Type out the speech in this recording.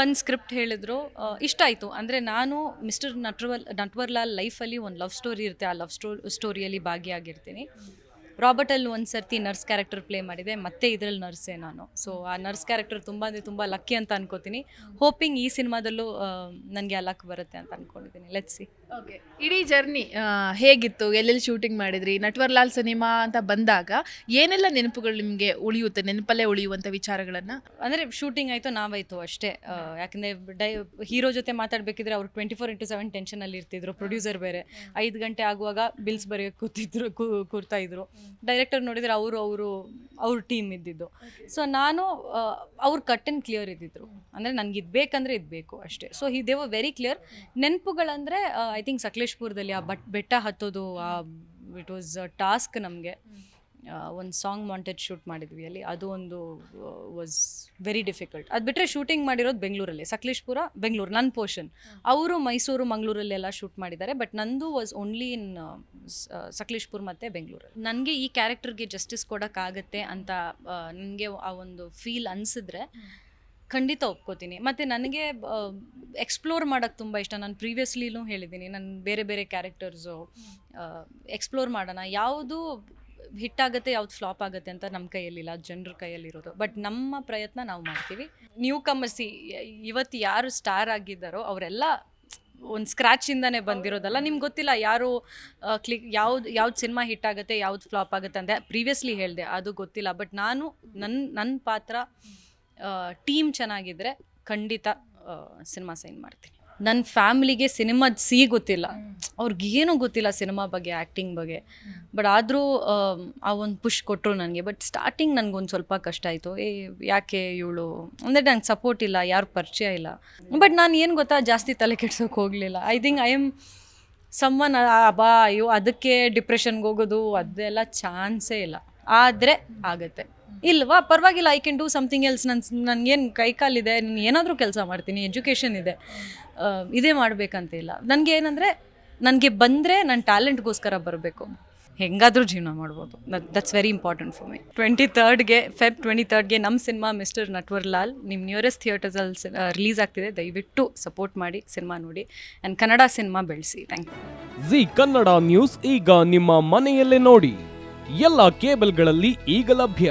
ಬಂದು ಸ್ಕ್ರಿಪ್ಟ್ ಹೇಳಿದ್ರು ಇಷ್ಟ ಆಯಿತು. ಅಂದರೆ ನಾನು ಮಿಸ್ಟರ್ ನಟ್ವರ್ ನಟ್ವರ್ಲಾಲ್ ಲೈಫಲ್ಲಿ ಒಂದು ಲವ್ ಸ್ಟೋರಿ ಇರುತ್ತೆ, ಆ ಲವ್ ಸ್ಟೋ, ಸ್ಟೋರಿಯಲ್ಲಿ ಭಾಗಿಯಾಗಿರ್ತೀನಿ. ರಾಬರ್ಟಲ್ಲಿ ಒಂದು ಸರ್ತಿ ನರ್ಸ್ ಕ್ಯಾರೆಕ್ಟರ್ ಪ್ಲೇ ಮಾಡಿದೆ, ಮತ್ತೆ ಇದರಲ್ಲಿ ನರ್ಸೇ ನಾನು. ಸೊ ಆ ನರ್ಸ್ ಕ್ಯಾರೆಕ್ಟರ್ ತುಂಬ ಅಂದರೆ ತುಂಬ ಲಕ್ಕಿ ಅಂತ ಅನ್ಕೋತೀನಿ. ಹೋಪಿಂಗ್ ಈ ಸಿನಿಮಾದಲ್ಲೂ ನನಗೆ ಆ ಲಕ್ ಬರುತ್ತೆ ಅಂತ ಅನ್ಕೊಂಡಿದ್ದೀನಿ. ಲೆಟ್ಸಿ ಓಕೆ ಇಡೀ ಜರ್ನಿ ಹೇಗಿತ್ತು? ಎಲ್ಲೆಲ್ಲಿ ಶೂಟಿಂಗ್ ಮಾಡಿದ್ರಿ? ನಟ್ವರ್ಲಾಲ್ ಸಿನಿಮಾ ಅಂತ ಬಂದಾಗ ಏನೆಲ್ಲ ನೆನಪುಗಳು ನಿಮಗೆ ಉಳಿಯುತ್ತೆ, ನೆನಪಲ್ಲೇ ಉಳಿಯುವಂಥ ವಿಚಾರಗಳನ್ನು? ಅಂದರೆ ಶೂಟಿಂಗ್ ಆಯಿತು, ನಾವಾಯಿತು ಅಷ್ಟೇ. ಯಾಕಂದರೆ ಡೈ, ಹೀರೋ ಜೊತೆ ಮಾತಾಡಬೇಕಿದ್ರೆ ಅವ್ರು ಟ್ವೆಂಟಿ ಫೋರ್ ಇಂಟು ಸೆವೆನ್ ಟೆನ್ಷನಲ್ಲಿ ಇರ್ತಿದ್ರು. ಪ್ರೊಡ್ಯೂಸರ್ ಬೇರೆ. ಐದು ಗಂಟೆ ಆಗುವಾಗ ಬಿಲ್ಸ್ ಬರೆಯೋಕೆ ಕೂತಿದ್ರು ಕೂರ್ತಾ ಇದ್ರು. ಡೈರೆಕ್ಟರ್ ನೋಡಿದರೆ ಅವರು ಅವರು, ಅವ್ರ ಟೀಮ್ ಇದ್ದಿದ್ದು. ಸೊ ನಾನು ಅವ್ರ ಕಟ್ ಆ್ಯಂಡ್ ಕ್ಲಿಯರ್ ಇದ್ದಿದ್ರು. ಅಂದರೆ ನನಗೆ ಇದು ಬೇಕಂದರೆ ಇದು ಬೇಕು ಅಷ್ಟೇ ಸೊ ಹಿ ದೇವ್ ವೆರಿ ಕ್ಲಿಯರ್ ನೆನಪುಗಳಂದರೆ ಥಿಂಕ್ ಸಕಲೇಶ್ಪುರದಲ್ಲಿ ಆ ಬಟ್, ಬೆಟ್ಟ ಹತ್ತೋದು, ಆ ಇಟ್ ವಾಸ್ ಟಾಸ್ಕ್ ನಮಗೆ. ಒಂದು ಸಾಂಗ್ ಮಾಂಟೇಜ್ ಶೂಟ್ ಮಾಡಿದ್ವಿ ಅಲ್ಲಿ. ಅದು ಒಂದು ವಾಸ್ ವೆರಿ ಡಿಫಿಕಲ್ಟ್ ಅದು ಬಿಟ್ಟರೆ ಶೂಟಿಂಗ್ ಮಾಡಿರೋದು ಬೆಂಗಳೂರಲ್ಲಿ ಸಕಲೇಶ್ಪುರ ಬೆಂಗಳೂರು ನನ್ನ ಪೋರ್ಷನ್ ಅವರು ಮೈಸೂರು ಮಂಗಳೂರಲ್ಲೆಲ್ಲ ಶೂಟ್ ಮಾಡಿದ್ದಾರೆ ಬಟ್ ನಂದು ವಾಸ್ ಓನ್ಲಿ ಇನ್ ಸಕಲೇಶ್ಪುರ್ ಮತ್ತು ಬೆಂಗಳೂರಲ್ಲಿ ನನಗೆ ಈ ಕ್ಯಾರೆಕ್ಟರ್ಗೆ ಜಸ್ಟಿಸ್ ಕೊಡೋಕ್ಕಾಗತ್ತೆ ಅಂತ ನನಗೆ ಆ ಒಂದು ಫೀಲ್ ಅನಿಸಿದ್ರೆ ಖಂಡಿತ ಒಪ್ಕೋತೀನಿ. ಮತ್ತು ನನಗೆ ಎಕ್ಸ್ಪ್ಲೋರ್ ಮಾಡೋಕ್ಕೆ ತುಂಬ ಇಷ್ಟ. ನಾನು ಪ್ರೀವಿಯಸ್ಲಿನೂ ಹೇಳಿದ್ದೀನಿ ನಾನು ಬೇರೆ ಬೇರೆ ಕ್ಯಾರೆಕ್ಟರ್ಸು ಎಕ್ಸ್ಪ್ಲೋರ್ ಮಾಡೋಣ. ಯಾವುದು ಹಿಟ್ಟಾಗುತ್ತೆ ಯಾವ್ದು ಫ್ಲಾಪ್ ಆಗುತ್ತೆ ಅಂತ ನಮ್ಮ ಕೈಯಲ್ಲಿಲ್ಲ ಜನರ ಕೈಯಲ್ಲಿರೋದು. ಬಟ್ ನಮ್ಮ ಪ್ರಯತ್ನ ನಾವು ಮಾಡ್ತೀವಿ. ನ್ಯೂ ಕಮರ್ಸಿ ಇವತ್ತು ಯಾರು ಸ್ಟಾರ್ ಆಗಿದ್ದಾರೋ ಅವರೆಲ್ಲ ಒಂದು ಸ್ಕ್ರ್ಯಾಚಿಂದನೇ ಬಂದಿರೋದಲ್ಲ. ನಿಮ್ಗೆ ಗೊತ್ತಿಲ್ಲ ಯಾರು ಕ್ಲಿಕ್ ಯಾವ್ದು ಯಾವ್ದು ಸಿನಿಮಾ ಹಿಟ್ ಆಗುತ್ತೆ ಯಾವ್ದು ಫ್ಲಾಪ್ ಆಗುತ್ತೆ ಅಂತ. ಪ್ರೀವಿಯಸ್ಲಿ ಹೇಳಿದೆ ಅದು ಗೊತ್ತಿಲ್ಲ. ಬಟ್ ನಾನು ನನ್ನ ನನ್ನ ಪಾತ್ರ ಟೀಮ್ ಚೆನ್ನಾಗಿದ್ರೆ ಖಂಡಿತ ಸಿನಿಮಾ ಸೈನ್ ಮಾಡ್ತೀನಿ. ನನ್ನ ಫ್ಯಾಮಿಲಿಗೆ ಸಿನಿಮಾ ಸಿ ಗೊತ್ತಿಲ್ಲ. ಅವ್ರಿಗೇನು ಗೊತ್ತಿಲ್ಲ ಸಿನಿಮಾ ಬಗ್ಗೆ ಆ್ಯಕ್ಟಿಂಗ್ ಬಗ್ಗೆ. ಬಟ್ ಆದರೂ, ಆ ಒಂದು ಪುಷ್ ಕೊಟ್ಟರು ನನಗೆ. ಬಟ್ ಸ್ಟಾರ್ಟಿಂಗ್ ನನಗೊಂದು ಸ್ವಲ್ಪ ಕಷ್ಟ ಆಯಿತು. ಏ, ಯಾಕೆ ಇವಳು? ಅಂದರೆ ನಂಗೆ ಸಪೋರ್ಟ್ ಇಲ್ಲ, ಯಾರು ಪರಿಚಯ ಇಲ್ಲ. ಬಟ್ ನಾನು ಏನು ಗೊತ್ತಾ, ಜಾಸ್ತಿ ತಲೆ ಕೆಡ್ಸೋಕೆ ಹೋಗಲಿಲ್ಲ. ಐ ಥಿಂಕ್ ಐ ಎಂ ಸಮ್ಮನ್ ಅಬಾ ಅಯ್ಯೋ, ಅದಕ್ಕೆ ಡಿಪ್ರೆಷನ್ಗೆ ಹೋಗೋದು, ಅದೆಲ್ಲ ಚಾನ್ಸೇ ಇಲ್ಲ. ಆದರೆ, ಆಗತ್ತೆ. ಇಲ್ವಾ? ಪರವಾಗಿಲ್ಲ I can do something else ನನ್ನ ನನಗೇನು ಕೈಕಾಲಿದೆ, ನಾನು ಏನಾದರೂ ಕೆಲಸ ಮಾಡ್ತೀನಿ ಎಜುಕೇಷನ್ ಇದೆ. ಇದೇ ಮಾಡಬೇಕಂತ ಇಲ್ಲ. ನನಗೆ ಏನಂದರೆ, ನನಗೆ ಬಂದರೆ ನನ್ನ ಟ್ಯಾಲೆಂಟ್ಗೋಸ್ಕರ ಬರಬೇಕು. ಹೆಂಗಾದರೂ ಜೀವನ ಮಾಡ್ಬೋದು. That's very important for my twenty ತರ್ಡ್ಗೆ Feb twenty ತರ್ಡ್ಗೆ ನಮ್ಮ ಸಿನಿಮಾ ಮಿಸ್ಟರ್ ನಟ್ವರ್ ಲಾಲ್ ನಿಮ್ಮ ನಿಯರೆಸ್ಟ್ ಥಿಯೇಟರ್ಸಲ್ಲಿ ರಿಲೀಸ್ ಆಗ್ತಿದೆ. ದಯವಿಟ್ಟು ಸಪೋರ್ಟ್ ಮಾಡಿ ಸಿನಿಮಾ ನೋಡಿ ಆ್ಯಂಡ್ ಕನ್ನಡ ಸಿನಿಮಾ ಬೆಳೆಸಿ. Thank you Zee Kannada news ಈಗ ನಿಮ್ಮ ಮನೆಯಲ್ಲೇ ನೋಡಿ. ಎಲ್ಲ ಕೇಬಲ್ಗಳಲ್ಲಿ ಈಗ ಲಭ್ಯ.